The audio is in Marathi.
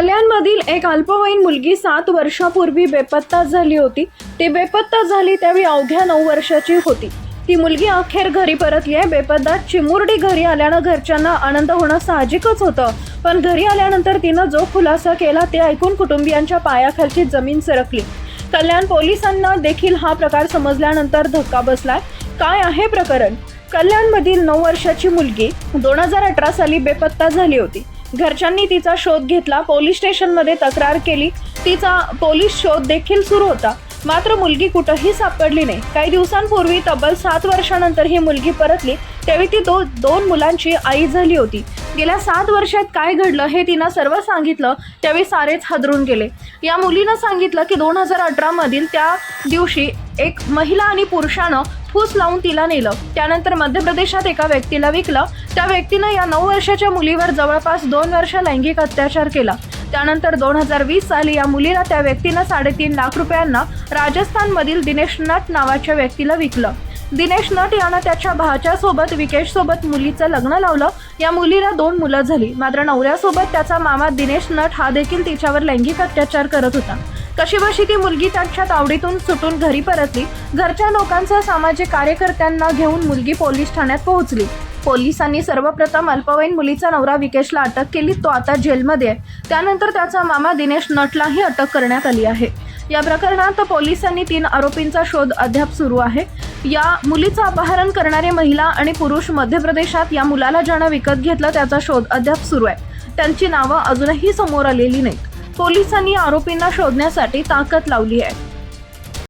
कल्याणमधील एक अल्पवयीन मुलगी सात वर्षापूर्वी बेपत्ता झाली होती. ती बेपत्ता झाली त्यावेळी अवघ्या नऊ वर्षाची होती. ती मुलगी अखेर घरी परतली आहे बेपत्ता चिमुरडी घरी आल्यानं घरच्यांना आनंद होणं साहजिकच होतं. पण घरी आल्यानंतर तिनं जो खुलासा केला ते ऐकून कुटुंबियांच्या पायाखालची जमीन सरकली. कल्याण पोलिसांना देखील हा प्रकार समजल्यानंतर धक्का बसलाय. काय आहे प्रकरण? कल्याणमधील नऊ वर्षाची मुलगी दोन हजार अठरा साली बेपत्ता झाली होती. घरच्यांनी तिचा शोध घेतला पोलीस स्टेशनमध्ये तक्रार केली. तिचा पोलीस शोध देखील सुरू होता. मात्र मुलगी कुठंही सापडली नाही. काही दिवसांपूर्वी तब्बल सात वर्षानंतर ही मुलगी परतली. त्यावेळी ती दो दोन मुलांची आई झाली होती. गेल्या सात वर्षात काय घडलं हे तिनं सर्व सांगितलं. त्यावेळी सारेच हादरून गेले. या मुलीनं सांगितलं की दोन हजार अठरामधील त्या दिवशी एक महिला आणि पुरुषानं फूस लावून तिला नेलं. त्यानंतर मध्य प्रदेशात एका व्यक्तीला विकलं. त्या व्यक्तीनं या नऊ वर्षाच्या मुलीवर जवळपास दोन वर्ष लैंगिक अत्याचार केला. त्यानंतर दोन हजार वीस साली या मुलीला त्या व्यक्तीनं साडेतीन लाख रुपयांना राजस्थानमधील दिनेश नट नावाच्या व्यक्तीला विकलं. दिनेश नट यानं त्याच्या भाच्यासोबत विकेशसोबत मुलीचं लग्न लावलं. या मुलीला दोन मुलं झाली. मात्र नवऱ्यासोबत त्याचा मामा दिनेश नट हा देखील तिच्यावर लैंगिक अत्याचार करत होता. कशीबशी ती मुलगी त्यांच्या तावडीतून सुटून घरी परतली. घरच्या लोकांसह सामाजिक कार्यकर्त्यांना घेऊन मुलगी पोलीस ठाण्यात पोहोचली. पोलिसांनी सर्वप्रथम अल्पवयीन मुलीचा नवरा विकेशला अटक केली तो आता जेलमध्ये आहे. त्यानंतर त्याचा मामा दिनेश नटलाही अटक करण्यात आली आहे. या प्रकरणात पोलिसांनी तीन आरोपींचा शोध अद्याप सुरू आहे. या मुलीचं अपहरण करणारे महिला आणि पुरुष मध्य प्रदेशात या मुलाला ज्यानं विकत घेतलं त्याचा शोध अद्याप सुरू आहे. त्यांची नावं अजूनही समोर आलेली नाहीत. पोलिसांनी आरोपींना शोधण्यासाठी ताकद लावली आहे.